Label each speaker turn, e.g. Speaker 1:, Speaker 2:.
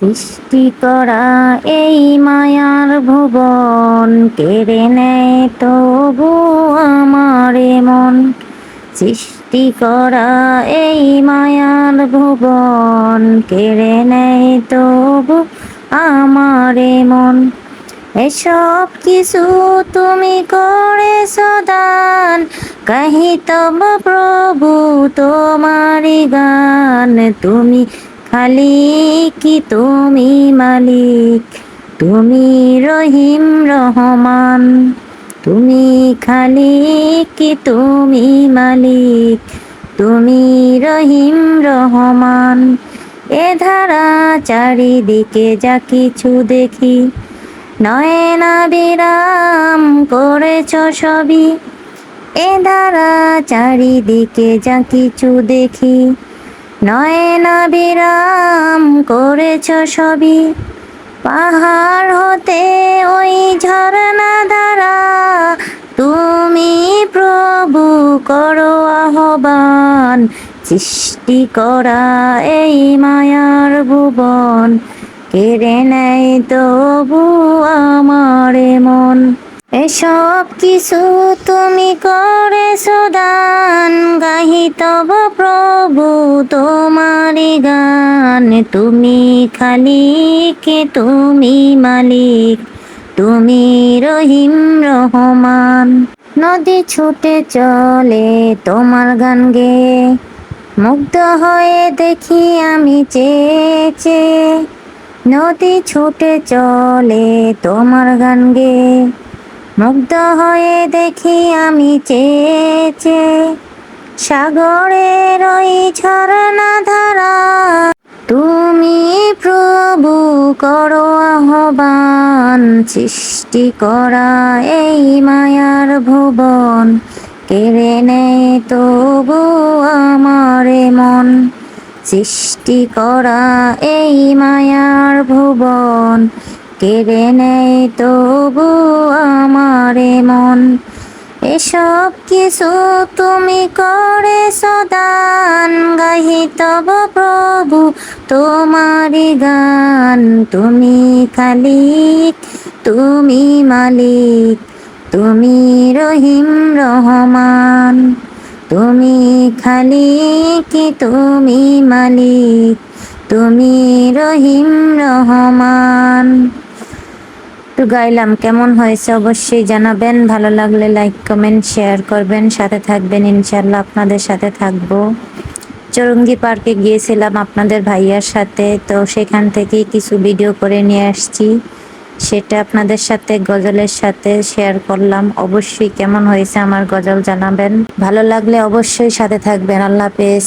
Speaker 1: সৃষ্টি করা এই মায়ার ভুবন, কেড়ে নেয় তবু আমার মন। সৃষ্টি করা এই মায়ার ভুবন, কেড়ে নেয় তবু আমার মন। এসব কিছু তুমি করেছ সদান কাহি তব প্রভু তোমারি গান। তুমি খালি কি তুমি মালিক? তুমি রহিম রহমান। তুমি খালি কি তুমি মালিক? তুমি রহিম রহমান। এ ধারা চারিদিকে যা কিছু দেখি নয়না বিরাম করেছ সবই। এ ধারা চারিদিকে যা কিছু দেখি নয়না বিরাম করেছ সবই। পাহাড় হতে ওই ঝরনা দ্বারা তুমি প্রভু করো আহ্বান, সৃষ্টি করা এই মায়ার ভুবন। কেড়ে নেয় তবু আমার মন। এসব কিছু তুমি করেছ দান গাহি তব প্রভু, তোমারি গান। তুমি খালি কে তুমি মালিক, তুমি রহিম রহমান। নদী ছুটে চলে তোমার গান গে। মুগ্ধ হয়ে দেখি আমি চেয়ে চেয়ে নদী ছুটে চলে তোমার গান গে। মুগ্ধ হয়ে দেখি আমি চেয়ে চেয়ে সাগরের ওই ঝরনা ধারা। তুমি প্রভু করো আহ্বান, সৃষ্টি করা এই মায়ার ভুবন। কেড়ে নেয় তবু আমার মন, সৃষ্টি করা এই মায়ার ভুবন। কেড়ে নেয় তবু আমার মন এসব কিছু তুমি করে সদান গাহি তব প্রভু তোমারি গান। তুমি খালিক, তুমি মালিক, তুমি রহিম রহমান। তুমি খালিক, তুমি মালিক, তুমি রহিম রহমান। তো গাইলাম, কেমন হয়েছে অবশ্যই জানাবেন। ভালো লাগলে লাইক কমেন্ট শেয়ার করবেন। সাথে থাকবেন ইনশাল্লাহ আপনাদের সাথে থাকব। চরঙ্গি পার্কে গিয়েছিলাম আপনাদের ভাইয়ার সাথে, তো সেখান থেকে কিছু ভিডিও করে নিয়ে আসছি। সেটা আপনাদের সাথে, গজলের সাথে শেয়ার করলাম। অবশ্যই কেমন হয়েছে আমার গজল জানাবেন। ভালো লাগলে অবশ্যই সাথে থাকবেন। আল্লাহ হাফেজ।